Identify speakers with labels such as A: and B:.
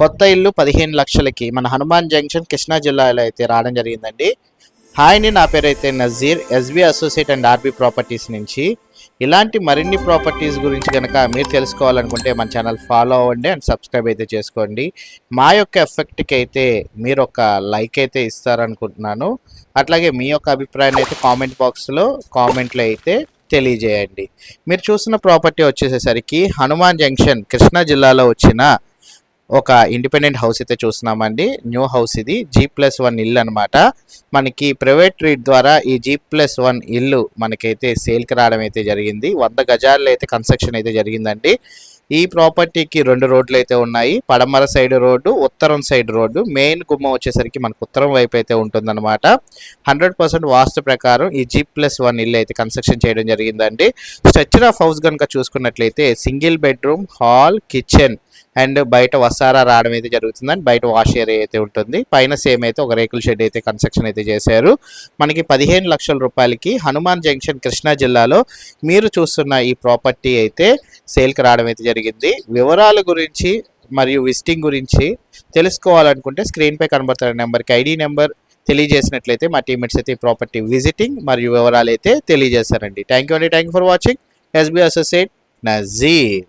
A: కొత్త ఇల్లు పదిహేను లక్షలకి మన హనుమాన్ జంక్షన్ కృష్ణా జిల్లాలో అయితే రావడం జరిగిందండి. హాయ్ అండి నా పేరు అయితే Nazeer S B associate and R B properties నుంచి. ఇలాంటి మరిన్ని ప్రాపర్టీస్ గురించి కనుక మీరు తెలుసుకోవాలనుకుంటే మన ఛానల్ ఫాలో అవ్వండి అండ్ సబ్స్క్రైబ్ అయితే చేసుకోండి. మా యొక్క ఎఫెక్ట్కి అయితే మీరు ఒక లైక్ అయితే ఇస్తారనుకుంటున్నాను. అట్లాగే మీ యొక్క అభిప్రాయాన్ని అయితే కామెంట్ బాక్స్లో కామెంట్లో అయితే తెలియజేయండి. మీరు చూసిన ప్రాపర్టీ వచ్చేసేసరికి హనుమాన్ జంక్షన్ కృష్ణా జిల్లాలో వచ్చిన ఒక ఇండిపెండెంట్ హౌస్ అయితే చూస్తున్నామండి. న్యూ హౌస్ ఇది. జీ ప్లస్ వన్ ఇల్లు అనమాట మనకి ప్రైవేట్ రీట్ ద్వారా ఈ జీ ప్లస్ వన్ ఇల్లు మనకైతే సేల్కి రావడం అయితే జరిగింది. వంద గజాల్లో అయితే కన్స్ట్రక్షన్ అయితే జరిగిందండి. ఈ ప్రాపర్టీకి రెండు రోడ్లు అయితే ఉన్నాయి. పడమర సైడ్ రోడ్డు ఉత్తరం సైడ్ రోడ్డు. మెయిన్ గుమ్మం వచ్చేసరికి మనకు ఉత్తరం వైపు అయితే ఉంటుందన్నమాట. హండ్రెడ్ పర్సెంట్ వాస్తు ప్రకారం ఈ జీ ప్లస్ వన్ ఇల్లు అయితే కన్స్ట్రక్షన్ చేయడం జరిగిందండి. స్ట్రక్చర్ ఆఫ్ హౌస్ కనుక చూసుకున్నట్లయితే single bedroom hall kitchen and బయట వసారా రావడం అయితే జరుగుతుంది. అండ్ బయట వాష్ ఏరియా అయితే ఉంటుంది. పైన సేమ్ అయితే ఒక రేకుల షెడ్ అయితే కన్స్ట్రక్షన్ అయితే చేశారు. మనకి పదిహేను లక్షల రూపాయలకి హనుమాన్ జంక్షన్ కృష్ణా జిల్లాలో మీరు చూస్తున్న ఈ ప్రాపర్టీ అయితే సేల్కి రావడం అయితే జరిగింది. వివరాల గురించి మరియు విజిటింగ్ గురించి తెలుసుకోవాలనుకుంటే స్క్రీన్పై కనబడుతున్న నెంబర్కి ఐడి నెంబర్ తెలియజేసినట్లయితే మా టీమేట్స్ అయితే ఈ ప్రాపర్టీ విజిటింగ్ మరియు వివరాలు అయితే తెలియజేశారండి థ్యాంక్ యూ అండి. Thank you for watching. S B associate Nazeer.